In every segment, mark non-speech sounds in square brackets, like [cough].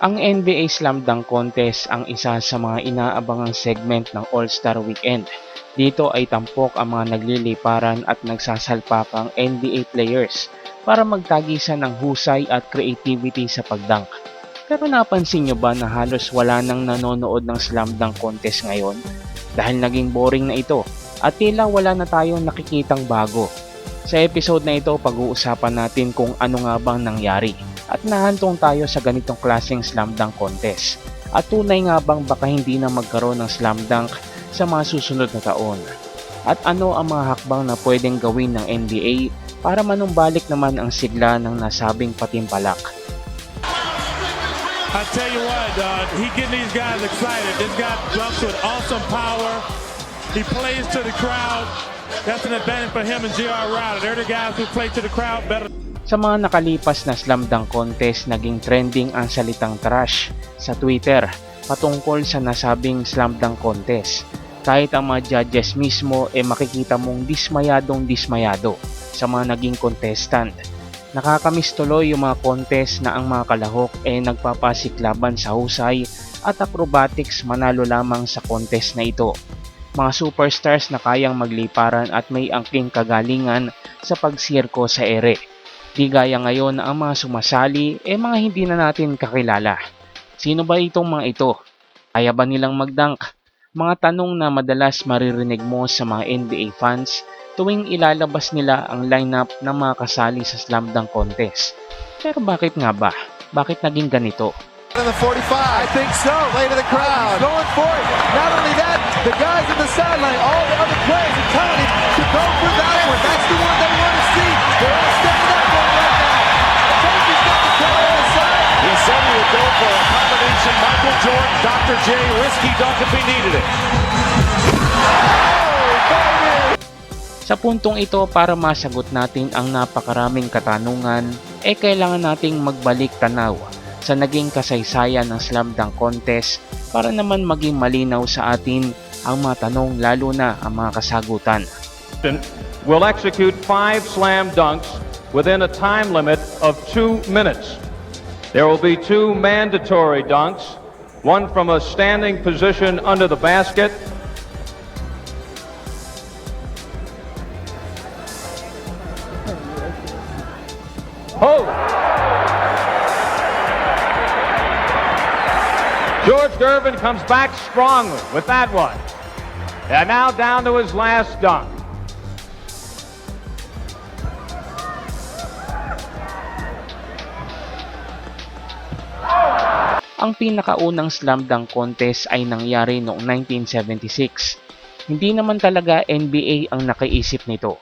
Ang NBA Slam Dunk Contest ang isa sa mga inaabangang segment ng All-Star Weekend. Dito ay tampok ang mga nagliliparan at nagsasalpakang NBA players para magtagisan ng husay at creativity sa pagdunk. Pero napansin nyo ba na halos wala nang nanonood ng Slam Dunk Contest ngayon? Dahil naging boring na ito at tila wala na tayong nakikitang bago. Sa episode na ito, pag-uusapan natin kung ano nga bang nangyari at nahantong tayo sa ganitong klaseng slam dunk contest. At tunay nga bang baka hindi na magkaroon ng slam dunk sa mga susunod na taon? At ano ang mga hakbang na pwedeng gawin ng NBA para manumbalik naman ang sigla ng nasabing patimpalak? I tell you what, uh, he getting these guys excited. This guy jumps with awesome power. He plays to the crowd. That's an advantage for him and J.R. Riley. They're the guys who play to the crowd better. Sa mga nakalipas na slam dunk contest, naging trending ang salitang trash sa Twitter patungkol sa nasabing slam dunk contest. Kahit ang mga judges mismo e eh makikita mong dismayadong dismayado sa mga naging contestant. Nakakamiss tuloy yung mga contest na ang mga kalahok e eh nagpapasiklaban sa husay at acrobatics manalo lamang sa contest na ito. Mga superstars na kayang magliparan at may angking kagalingan sa pagsirko sa ere. Di gaya ngayon na ang mga sumasali eh mga hindi na natin kakilala. Sino ba itong mga ito? Kaya ba nilang magdunk? Mga tanong na madalas maririnig mo sa mga NBA fans tuwing ilalabas nila ang lineup ng mga kasali sa slam dunk contest. Pero bakit nga ba? Bakit naging ganito? In the 45. I think so. Late to the crowd. He's going for it. Not only that, the guys in the sideline, all the other players are telling him to go for that Dr. J, risky dunk if he needed it. Sa puntong ito para masagot natin ang napakaraming katanungan, eh kailangan nating magbalik tanaw sa naging kasaysayan ng slam dunk contest para naman maging malinaw sa atin ang mga tanong lalo na ang mga kasagutan. Will execute five slam dunks within a time limit of two minutes. There will be two mandatory dunks, one from a standing position under the basket Oh! George Gervin comes back strongly with that one. And now down to his last dunk. Ang pinakaunang slam dunk contest ay nangyari noong 1976. Hindi naman talaga NBA ang nakaisip nito,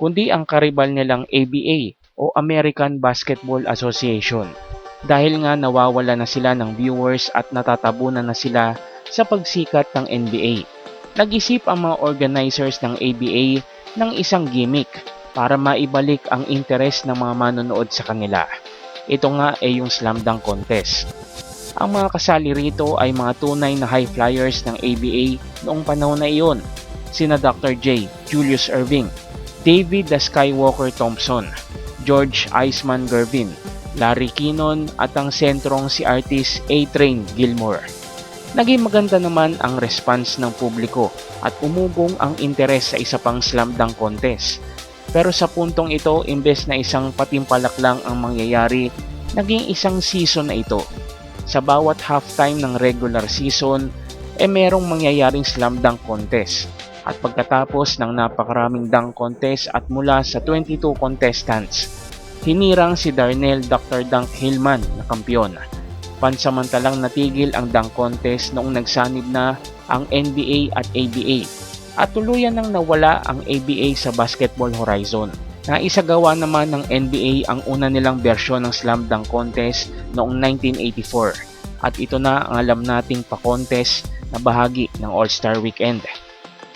kundi ang karibal nilang ABA o American Basketball Association. Dahil nga nawawala na sila ng viewers at natatabunan na sila sa pagsikat ng NBA. Nag-isip ang mga organizers ng ABA ng isang gimmick para maibalik ang interes ng mga manonood sa kanila. Ito nga ay yung slam dunk contest. Ang mga kasali rito ay mga tunay na high flyers ng ABA noong panahon na iyon. Sina Dr. J, Julius Irving, David the Skywalker Thompson, George Iceman Gervin, Larry Kinon at ang sentrong si artist A-Train Gilmore. Naging maganda naman ang response ng publiko at umugong ang interes sa isa pang slam dunk contest. Pero sa puntong ito, imbes na isang patimpalak lang ang mangyayari, naging isang season na ito. Sa bawat halftime ng regular season, e eh merong mangyayaring slam dunk contest. At pagkatapos ng napakaraming dunk contest at mula sa 22 contestants, hinirang si Darnell Dr. Dunk Hillman na kampyon. Pansamantalang natigil ang dunk contest noong nagsanib na ang NBA at ABA at tuluyan nang nawala ang ABA sa basketball horizon. Naisagawa naman ng NBA ang una nilang bersyon ng slam dunk contest noong 1984 at ito na ang alam nating pa-contest na bahagi ng All-Star Weekend.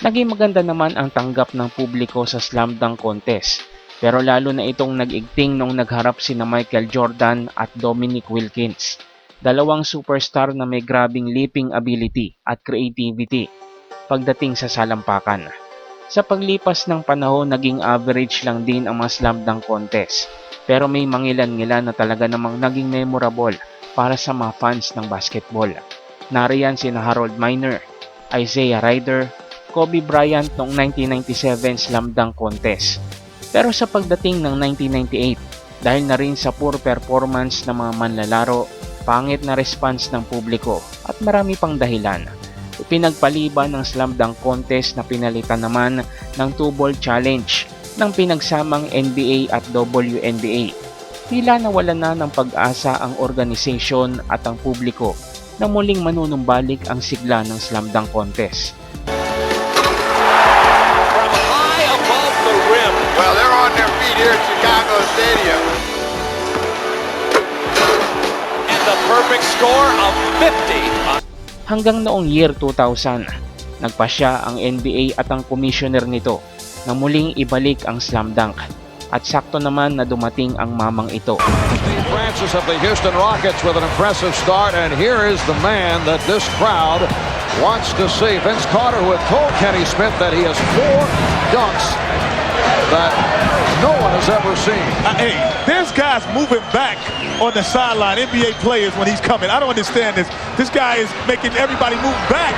Naging maganda naman ang tanggap ng publiko sa slam dunk contest pero lalo na itong nag-igting nung nagharap si na Michael Jordan at Dominic Wilkins. Dalawang superstar na may grabing leaping ability at creativity pagdating sa salampakan. Sa paglipas ng panahon, naging average lang din ang mga slam dunk contest. Pero may mangilan-ngilan na talaga namang naging memorable para sa mga fans ng basketball. Nariyan sina Harold Miner, Isaiah Ryder, Kobe Bryant noong 1997 Slam Dunk Contest. Pero sa pagdating ng 1998, dahil na rin sa poor performance ng mga manlalaro, pangit na response ng publiko at marami pang dahilan. Ipinagpaliban ng Slam Dunk Contest na pinalitan naman ng two-ball challenge ng pinagsamang NBA at WNBA. Tila nawala na ng pag-asa ang organisasyon at ang publiko na muling manunumbalik ang sigla ng Slam Dunk Contest. from high above the rim. Well, they're on their feet here at Chicago Stadium. And the perfect score of 50. Hanggang noong year 2000, nagpasya ang NBA at ang commissioner nito na muling ibalik ang slam dunk. At sakto naman na dumating ang mamang ito. Francis of the Houston Rockets with an impressive start, and here is the man that this crowd wants to see. Vince Carter, who had told Kenny Smith that he has four dunks that no one has ever seen. Uh, hey, there's guys moving back on the sideline, NBA players when he's coming. I don't understand this. This guy is making everybody move back,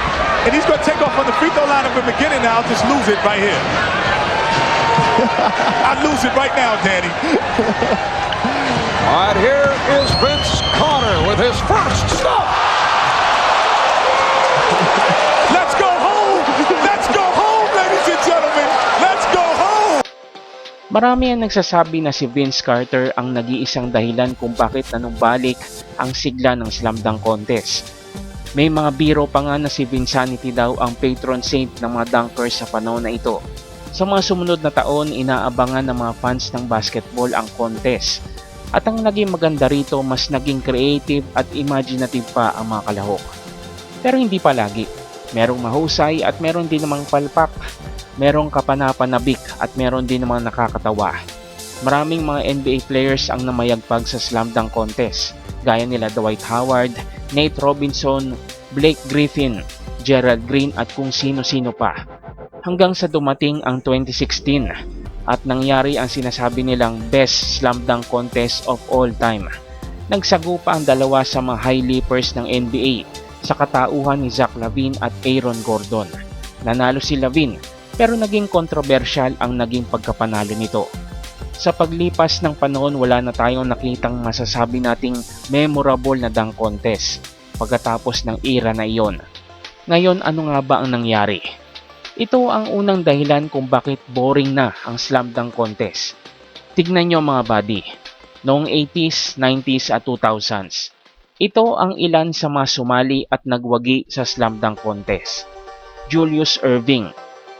and he's going to take off on the free throw line at the beginning now. I'll just lose it right here. [laughs] I lose it right now, Danny. All right, here is Vince Carter with his first stop. Marami ang nagsasabi na si Vince Carter ang nag-iisang dahilan kung bakit nanumbalik ang sigla ng slam dunk contest. May mga biro pa nga na si Vinsanity daw ang patron saint ng mga dunkers sa panahon na ito. Sa mga sumunod na taon, inaabangan ng mga fans ng basketball ang contest. At ang naging maganda rito, mas naging creative at imaginative pa ang mga kalahok. Pero hindi palagi. Merong mahusay at meron din namang palpak. Merong kapanapanabik at meron din namang nakakatawa. Maraming mga NBA players ang namayagpag sa slam dunk contest, gaya nila Dwight Howard, Nate Robinson, Blake Griffin, Gerald Green at kung sino-sino pa. Hanggang sa dumating ang 2016 at nangyari ang sinasabi nilang best slam dunk contest of all time. Nagsagupa ang dalawa sa mga high leapers ng NBA sa katauhan ni Zach Lavine at Aaron Gordon. Nanalo si Lavine pero naging kontrobersyal ang naging pagkapanalo nito. Sa paglipas ng panahon wala na tayong nakitang masasabi nating memorable na dunk contest pagkatapos ng era na iyon. Ngayon ano nga ba ang nangyari? Ito ang unang dahilan kung bakit boring na ang slam dunk contest. Tignan nyo mga buddy, noong 80s, 90s at 2000s. Ito ang ilan sa mga sumali at nagwagi sa slam dunk contest. Julius Irving,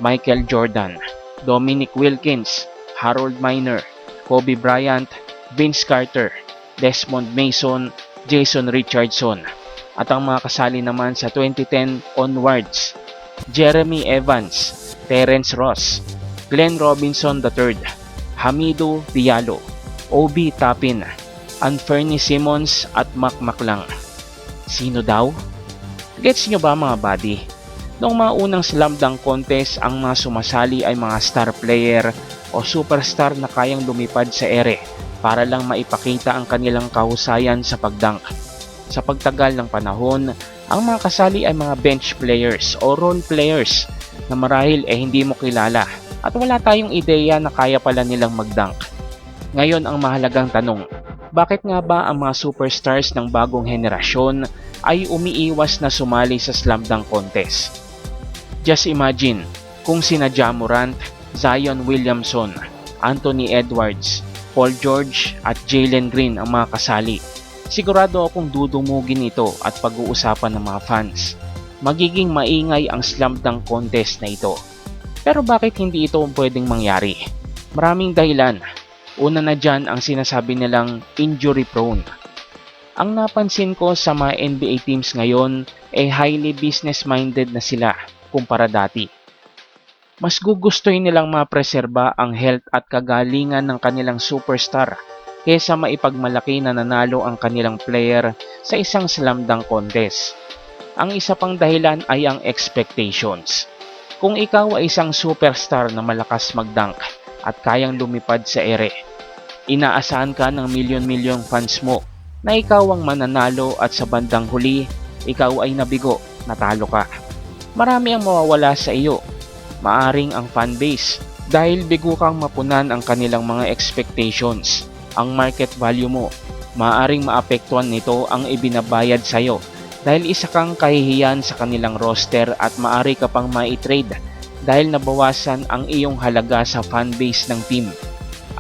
Michael Jordan, Dominic Wilkins, Harold Miner, Kobe Bryant, Vince Carter, Desmond Mason, Jason Richardson, at ang mga kasali naman sa 2010 onwards, Jeremy Evans, Terence Ross, Glenn Robinson III, Hamido Diallo, Obi Tapin, Anferny Simmons at Mac Maclang. Sino daw? Gets nyo ba mga buddy? Noong mga unang slam dunk contest, ang mga sumasali ay mga star player o superstar na kayang lumipad sa ere para lang maipakita ang kanilang kahusayan sa pagdunk. Sa pagtagal ng panahon, ang mga kasali ay mga bench players o role players na marahil eh hindi mo kilala at wala tayong ideya na kaya pala nilang magdunk. Ngayon ang mahalagang tanong, bakit nga ba ang mga superstars ng bagong henerasyon ay umiiwas na sumali sa slam dunk contest? Just imagine kung sina Ja Morant, Zion Williamson, Anthony Edwards, Paul George at Jalen Green ang mga kasali. Sigurado akong dudumugin ito at pag-uusapan ng mga fans. Magiging maingay ang slam dunk contest na ito. Pero bakit hindi ito pwedeng mangyari? Maraming dahilan. Una na dyan ang sinasabi nilang injury prone. Ang napansin ko sa mga NBA teams ngayon ay highly business minded na sila kumpara dati. Mas gugustuhin nilang mapreserba ang health at kagalingan ng kanilang superstar kesa maipagmalaki na nanalo ang kanilang player sa isang slam dunk contest. Ang isa pang dahilan ay ang expectations. Kung ikaw ay isang superstar na malakas magdunk at kayang lumipad sa ere, inaasahan ka ng milyon-milyong fans mo na ikaw ang mananalo at sa bandang huli, ikaw ay nabigo, natalo ka. Marami ang mawawala sa iyo. Maaring ang fanbase dahil bigo kang mapunan ang kanilang mga expectations. Ang market value mo, maaring maapektuhan nito ang ibinabayad sa iyo dahil isa kang kahihiyan sa kanilang roster at maari ka pang maitrade dahil nabawasan ang iyong halaga sa fanbase ng team.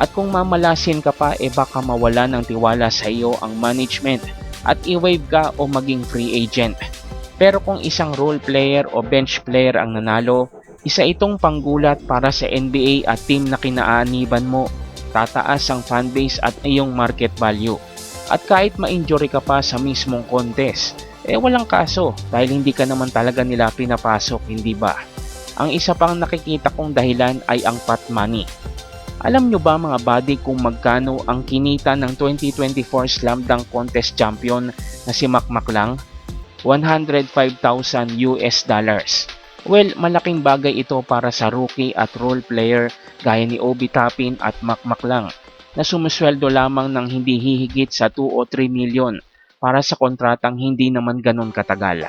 At kung mamalasin ka pa, e baka mawala ng tiwala sa iyo ang management at i-wave ka o maging free agent. Pero kung isang role player o bench player ang nanalo, isa itong panggulat para sa NBA at team na kinaaniban mo. Tataas ang fanbase at iyong market value. At kahit ma-injury ka pa sa mismong contest, eh walang kaso dahil hindi ka naman talaga nila pinapasok, hindi ba? Ang isa pang nakikita kong dahilan ay ang pot money. Alam nyo ba mga buddy kung magkano ang kinita ng 2024 Slam Dunk Contest champion na si Mac lang? 105,000 US dollars. Well, malaking bagay ito para sa rookie at role player gaya ni Obi Toppin at Mac lang na sumusweldo lamang ng hindi hihigit sa 2 o 3 milyon para sa kontratang hindi naman ganun katagal.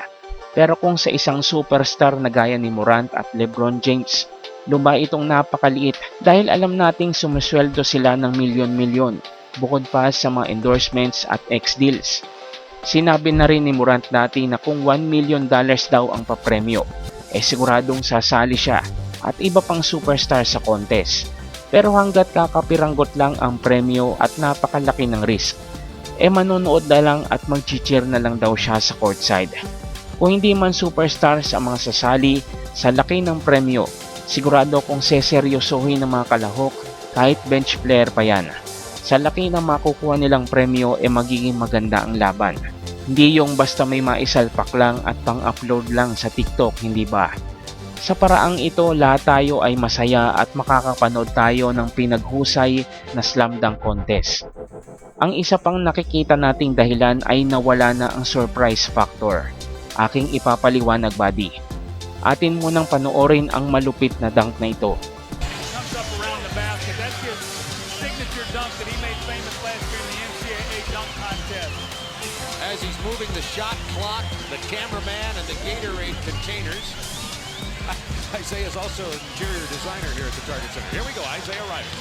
Pero kung sa isang superstar na gaya ni Morant at LeBron James, luma itong napakaliit dahil alam nating sumusweldo sila ng milyon-milyon bukod pa sa mga endorsements at ex-deals. Sinabi na rin ni Morant dati na kung 1 million dollars daw ang papremyo, eh siguradong sasali siya at iba pang superstar sa contest. Pero hanggat kakapiranggot lang ang premyo at napakalaki ng risk, eh manonood na lang at mag-cheer na lang daw siya sa courtside. Kung hindi man superstars ang mga sasali sa laki ng premyo, sigurado kung seseryosohin ng mga kalahok kahit bench player pa yan. Sa laki ng makukuha nilang premyo eh magiging maganda ang laban. Hindi yung basta may maisalpak lang at pang-upload lang sa TikTok, hindi ba? Sa paraang ito, lahat tayo ay masaya at makakapanood tayo ng pinaghusay na slam dunk contest. Ang isa pang nakikita nating dahilan ay nawala na ang surprise factor. Aking ipapaliwanag buddy. Atin munang panoorin ang malupit na dunk na ito. Shot clock, the cameraman, and the Gatorade containers. [laughs] Isaiah is also interior designer here at the Target Center. Here we go, Isaiah Ryder.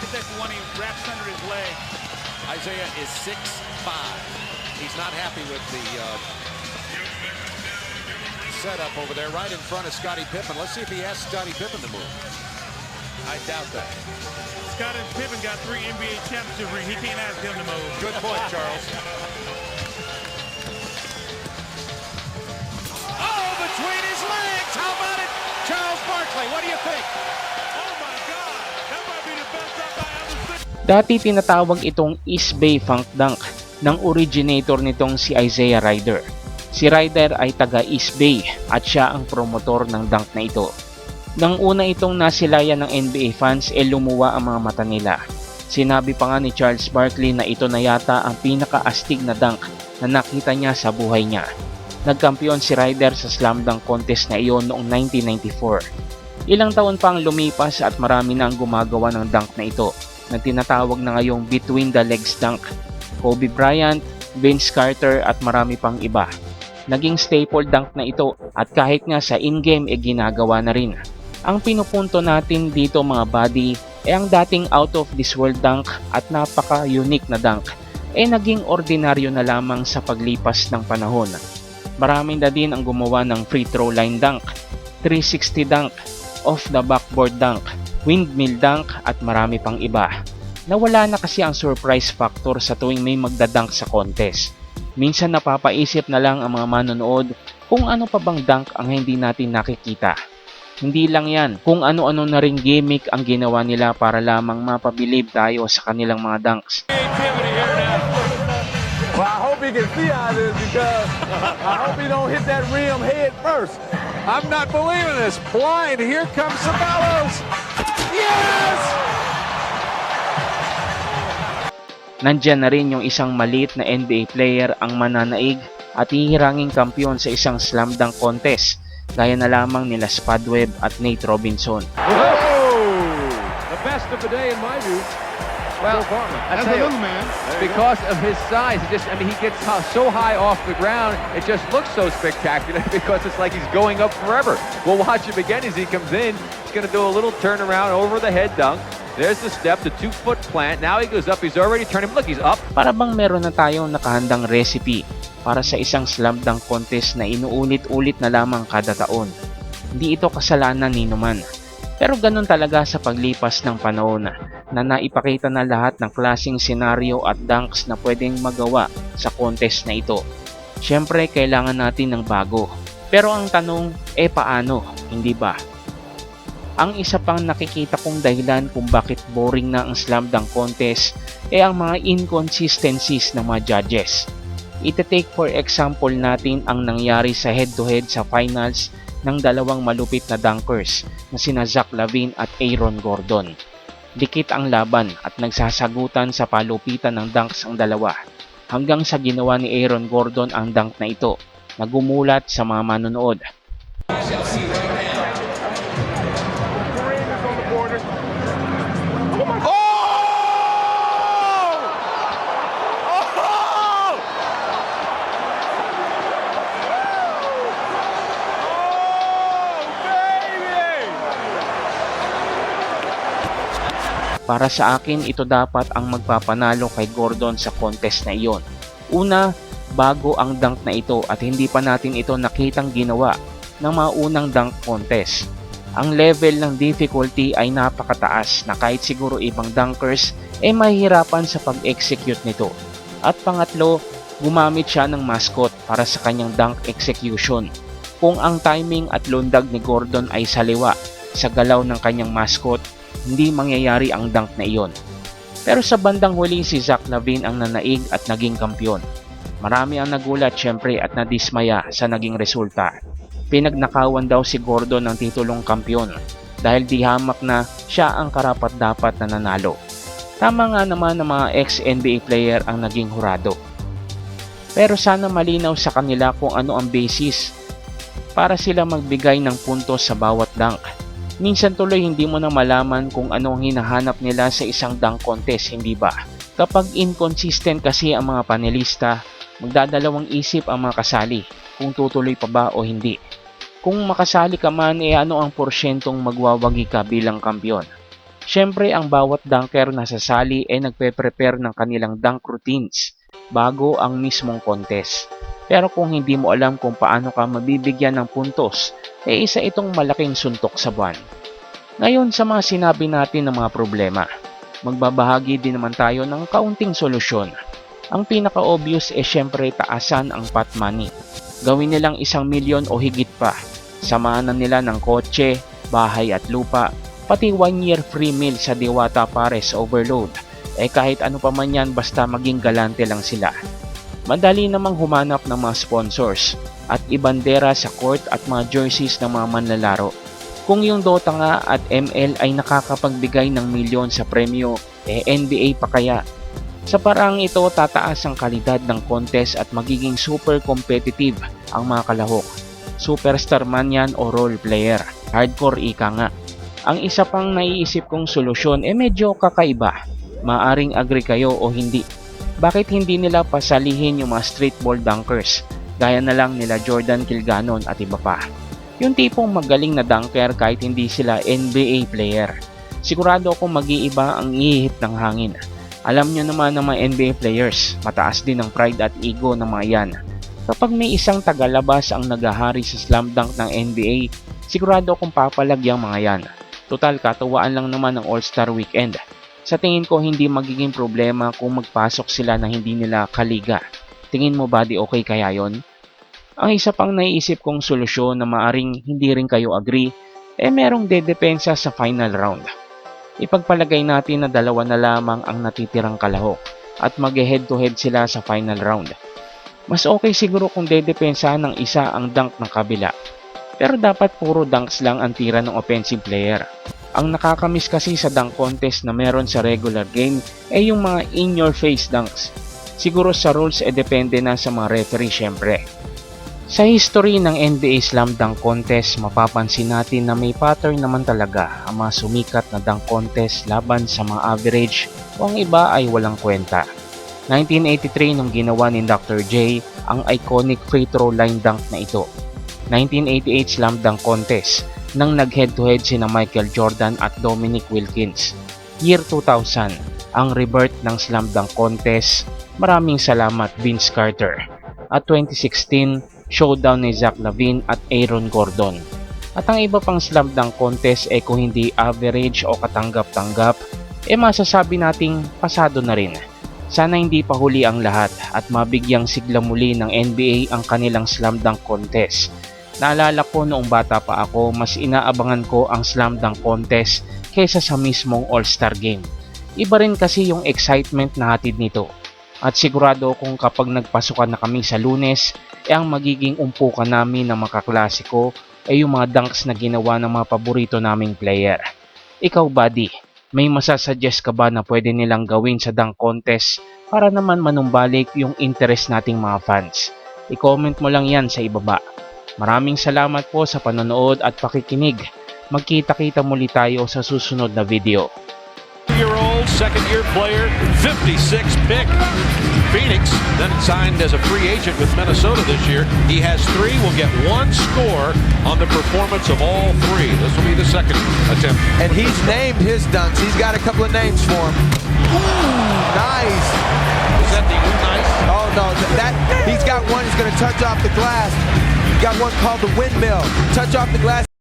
Get that one he wraps under his leg. Isaiah is 6'5". He's not happy with the uh, setup over there right in front of Scottie Pippen. Let's see if he asks Scottie Pippen to move. I doubt that. Scott and Pippen got three NBA championship rings. He can't ask him to move. Good point, Charles. [laughs] Dati tinatawag itong East Bay Funk Dunk ng originator nitong si Isaiah Ryder. Si Ryder ay taga East Bay at siya ang promotor ng dunk na ito. Nang una itong nasilayan ng NBA fans e lumuwa ang mga mata nila. Sinabi pa nga ni Charles Barkley na ito na yata ang pinakaastig na dunk na nakita niya sa buhay niya. Nagkampiyon si Ryder sa slam dunk contest na iyon noong 1994. Ilang taon pang lumipas at marami na ang gumagawa ng dunk na ito na tinatawag na ngayong between the legs dunk. Kobe Bryant, Vince Carter at marami pang iba. Naging staple dunk na ito at kahit nga sa in-game e ginagawa na rin. Ang pinupunto natin dito mga buddy ay ang dating out of this world dunk at napaka-unique na dunk ay naging ordinaryo na lamang sa paglipas ng panahon. Maraming na din ang gumawa ng free throw line dunk, 360 dunk, off the backboard dunk, windmill dunk at marami pang iba. Nawala na kasi ang surprise factor sa tuwing may magdadunk sa contest. Minsan napapaisip na lang ang mga manonood kung ano pa bang dunk ang hindi natin nakikita. Hindi lang yan, kung ano-ano na ring gimmick ang ginawa nila para lamang mapabilib tayo sa kanilang mga dunks. Creativity can see out of this because I hope he don't hit that rim head first. I'm not believing this. Blind. Here comes Sabalos. Yes! Nandyan na rin yung isang maliit na NBA player ang mananaig at hihiranging kampiyon sa isang slam dunk contest gaya na lamang nila Spadweb at Nate Robinson. The best of the day in my view. Well. I As tell a you, little man. because of his size, it just I mean he gets so high off the ground, it just looks so spectacular [laughs] because it's like he's going up forever. We'll watch him again as he comes in. He's going to do a little turnaround over the head dunk. There's the step, the two-foot plant. Now he goes up. He's already turning. Look, he's up. Para bang meron na tayong nakahandang recipe para sa isang slam dunk contest na inuulit-ulit na lamang kada taon. Hindi ito kasalanan ni Numan. Pero ganun talaga sa paglipas ng panahon na naipakita na lahat ng klasing senaryo at dunks na pwedeng magawa sa contest na ito. Siyempre, kailangan natin ng bago. Pero ang tanong, eh paano? Hindi ba? Ang isa pang nakikita kong dahilan kung bakit boring na ang slam dunk contest ay ang mga inconsistencies ng mga judges. Ite-take for example natin ang nangyari sa head-to-head sa finals ng dalawang malupit na dunkers na sina Zach Lavine at Aaron Gordon. Dikit ang laban at nagsasagutan sa palupitan ng dunks ang dalawa hanggang sa ginawa ni Aaron Gordon ang dunk na ito na gumulat sa mga manonood. Para sa akin, ito dapat ang magpapanalo kay Gordon sa contest na iyon. Una, bago ang dunk na ito at hindi pa natin ito nakitang ginawa ng mga unang dunk contest. Ang level ng difficulty ay napakataas na kahit siguro ibang dunkers ay mahihirapan sa pag-execute nito. At pangatlo, gumamit siya ng mascot para sa kanyang dunk execution. Kung ang timing at lundag ni Gordon ay saliwa sa galaw ng kanyang mascot, hindi mangyayari ang dunk na iyon. Pero sa bandang huli si Zach Lavine ang nanaig at naging kampiyon. Marami ang nagulat syempre at nadismaya sa naging resulta. Pinagnakawan daw si Gordon ng titulong kampiyon dahil di hamak na siya ang karapat-dapat na nanalo. Tama nga naman ng mga ex-NBA player ang naging hurado. Pero sana malinaw sa kanila kung ano ang basis para sila magbigay ng puntos sa bawat dunk. Minsan tuloy hindi mo na malaman kung ano ang hinahanap nila sa isang dunk contest, hindi ba? Kapag inconsistent kasi ang mga panelista, magdadalawang isip ang mga kasali kung tutuloy pa ba o hindi. Kung makasali ka man, eh ano ang porsyentong magwawagi ka bilang kampiyon? Siyempre, ang bawat dunker na sasali ay nagpe-prepare ng kanilang dunk routines bago ang mismong contest. Pero kung hindi mo alam kung paano ka mabibigyan ng puntos, eh isa itong malaking suntok sa buwan. Ngayon sa mga sinabi natin ng mga problema, magbabahagi din naman tayo ng kaunting solusyon. Ang pinaka-obvious eh syempre taasan ang pot money. Gawin nilang isang milyon o higit pa. Samahan na nila ng kotse, bahay at lupa, pati one year free meal sa Diwata Pares Overload. Eh kahit ano pa man yan basta maging galante lang sila. Madali namang humanap ng mga sponsors at ibandera sa court at mga jerseys ng mga manlalaro. Kung yung Dota nga at ML ay nakakapagbigay ng milyon sa premyo, eh NBA pa kaya? Sa paraang ito, tataas ang kalidad ng contest at magiging super competitive ang mga kalahok. Superstar man yan o role player. Hardcore ika nga. Ang isa pang naiisip kong solusyon eh medyo kakaiba. Maaring agree kayo o hindi. Bakit hindi nila pasalihin yung mga street ball dunkers gaya na lang nila Jordan Kilganon at iba pa? Yung tipong magaling na dunker kahit hindi sila NBA player. Sigurado akong mag-iiba ang ihip ng hangin. Alam nyo naman ng mga NBA players, mataas din ang pride at ego ng mga yan. Kapag may isang tagalabas ang nagahari sa slam dunk ng NBA, sigurado akong papalagyang mga yan. Total katuwaan lang naman ng All-Star Weekend. Sa tingin ko hindi magiging problema kung magpasok sila na hindi nila kaliga. Tingin mo ba di okay kaya yon? Ang isa pang naiisip kong solusyon na maaring hindi rin kayo agree, eh merong dedepensa sa final round. Ipagpalagay natin na dalawa na lamang ang natitirang kalahok at mag head to head sila sa final round. Mas okay siguro kung dedepensa ng isa ang dunk ng kabila. Pero dapat puro dunks lang ang tira ng offensive player. Ang nakakamiss kasi sa dunk contest na meron sa regular game ay yung mga in-your-face dunks. Siguro sa rules e depende na sa mga referee syempre. Sa history ng NBA Slam Dunk Contest, mapapansin natin na may pattern naman talaga ang mga sumikat na dunk contest laban sa mga average o ang iba ay walang kwenta. 1983 nung ginawa ni Dr. J ang iconic free throw line dunk na ito. 1988 slam dunk contest nang nag-head to head sina Michael Jordan at Dominic Wilkins. Year 2000 ang rebirth ng slam dunk contest. Maraming salamat Vince Carter. At 2016 showdown ni Zach Lavine at Aaron Gordon. At ang iba pang slam dunk contest ay kung hindi average o katanggap-tanggap, eh masasabi nating pasado na rin. Sana hindi pa huli ang lahat at mabigyang sigla muli ng NBA ang kanilang slam dunk contest. Naalala ko noong bata pa ako, mas inaabangan ko ang slam dunk contest kaysa sa mismong All-Star Game. Iba rin kasi yung excitement na hatid nito. At sigurado kung kapag nagpasukan na kami sa lunes, eh ang magiging umpukan namin ng mga klasiko ay yung mga dunks na ginawa ng mga paborito naming player. Ikaw, buddy, may masasuggest ka ba na pwede nilang gawin sa dunk contest para naman manumbalik yung interest nating mga fans? I-comment mo lang yan sa ibaba. Maraming salamat po sa panonood at pakikinig. Magkita-kita muli tayo sa susunod na video. Year old, second year player, 56 pick. Phoenix, then signed as a free agent with Minnesota this year. He has three, will get one score on the performance of all three. This will be the second attempt. And he's named his dunks. He's got a couple of names for him. Ooh, [gasps] nice. Is that the nice? Oh no, th- that he's got one. He's going to touch off the glass. Got one called the windmill. Touch off the glass.